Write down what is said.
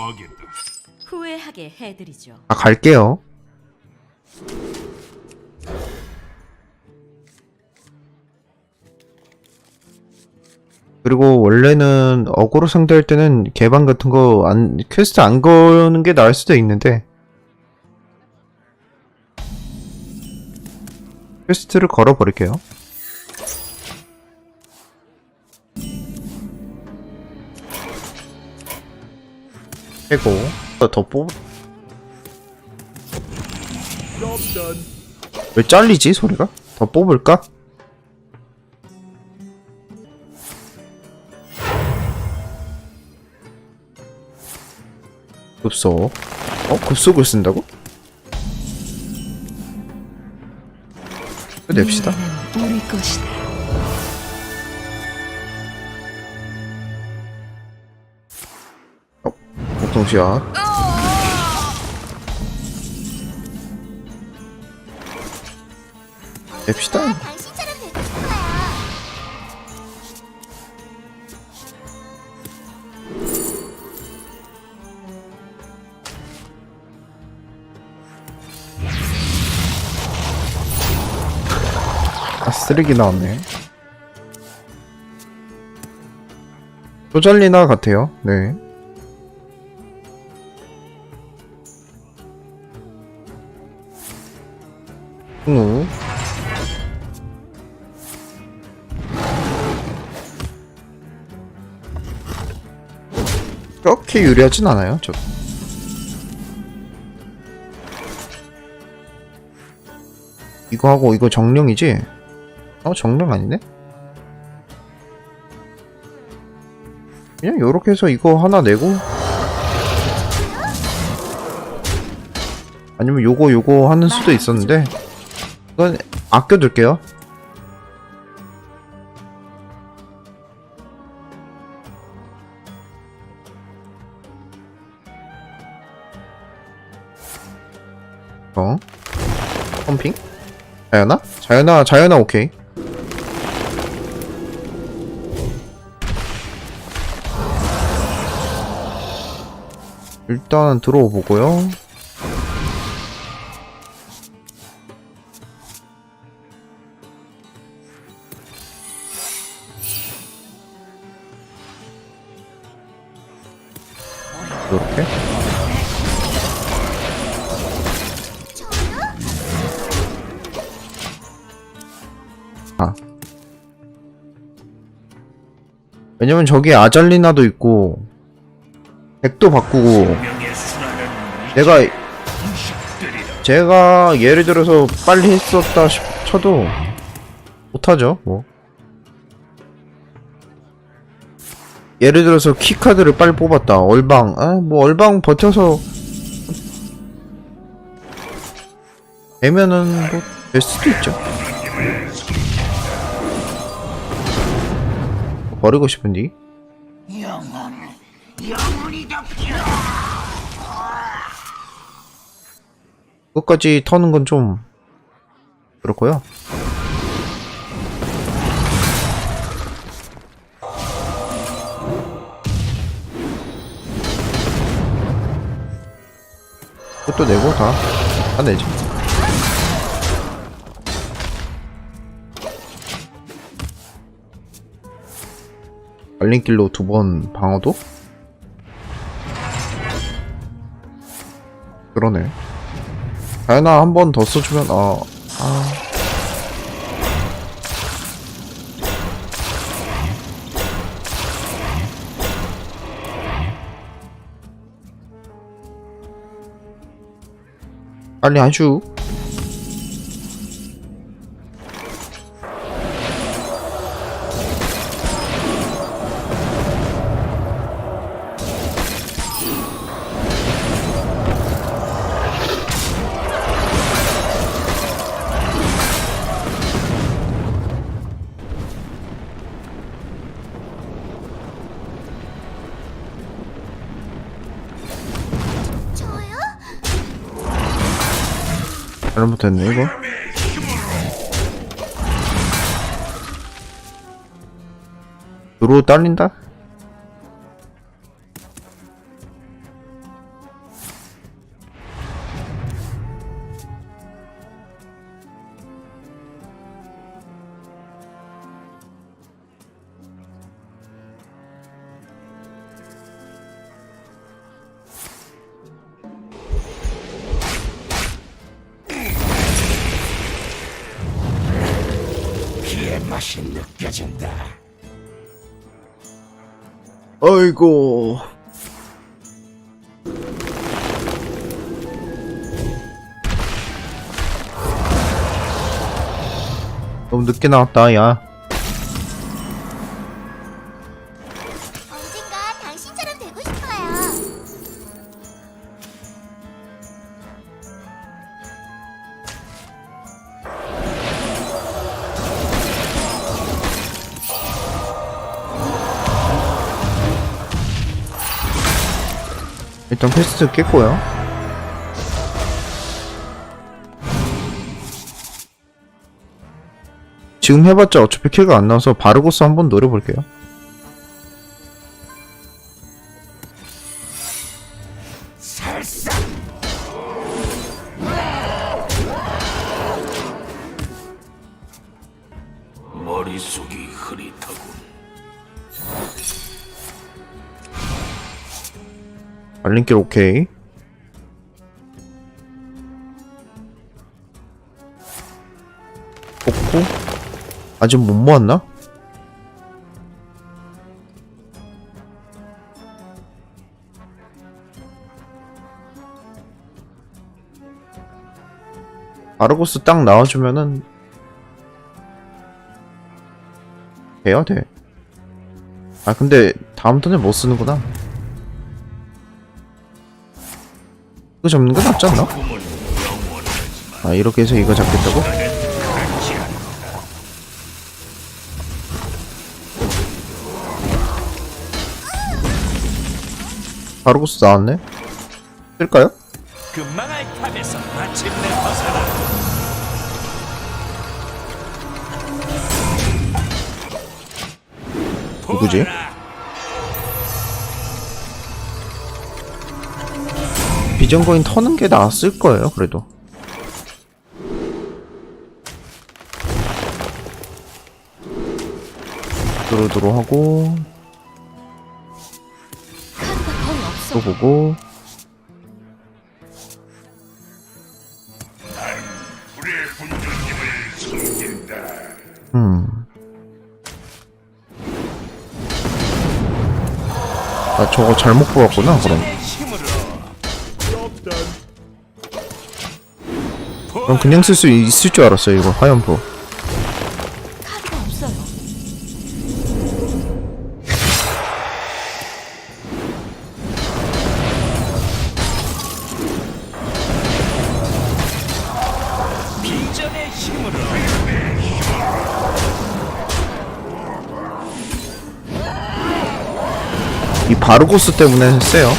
하겠다. 후회하게 해드리죠. 아 갈게요. 그리고 원래는 어그로 상대할 때는 개방 같은 거 안 퀘스트 안 거는 게 나을 수도 있는데 퀘스트를 걸어 버릴게요. 빼고 더 뽑. 왜 잘리지 소리가? 더 뽑을까? 급소 어? 급속을 쓴다고? 냅시다 우리 것이다. 보통시야. 냅시다. 싶어요. 아 쓰레기 나왔네. 조잘리나 같아요. 네 후 그렇게 유리하진 않아요 저 이거 하고 이거 정령이지? 어 정령 아니네? 그냥 요렇게 해서 이거 하나 내고 아니면 요거 요거 하는 수도 있었는데 이건 아껴둘게요 어? 펌핑? 자연아? 자연아 자연아 오케이 일단 들어오 보고요. 이렇게 아 왜냐면 저기 아잘리나도 있고 백도 바꾸고 내가. 제가 예를 들어서 빨리 했었다 싶- 쳐도 못하죠 뭐 예를 들어서 키카드를 빨리 뽑았다. 얼방. 아 뭐 얼방 버텨서. 되면은 뭐 될 수도 있죠. 버리고 싶은디 끝까지 터는 건 좀 그렇고요. 그것도 내고 다, 다 내지. 알림길로 두 번 방어도? 그러네. 다이나 한번 더 써주면 아, 아. 빨리 하 잘못했네 이거. 드로 딸린다? 맛이 느껴진다. 어이구. 너무 늦게 나왔다, 야. 일단 퀘스트 깼고요. 지금 해봤자 어차피 킬가 안 나와서 바르고스 한번 노려볼게요. 살사. 알림길 오케이. 복구? 아직 못 모았나? 아르고스 딱 나와주면은 돼야 돼. 아 근데 다음 턴에 못 쓰는구나. 이거 잡는 게 낫지 않나? 아 이렇게 해서 이거 잡겠다고? 바르고스 나왔네? 벗어나. 누구지? 보아라. 비전거인 터는 게 나았을 거예요 그래도 두루두루 하고. 또 보고. 음. 나 저거 잘못 보았구나 그럼 그럼 그냥 쓸 수 있을 줄 알았어요 이거. 화염포. 카드가 없어요. 이 바르고스 때문에 세요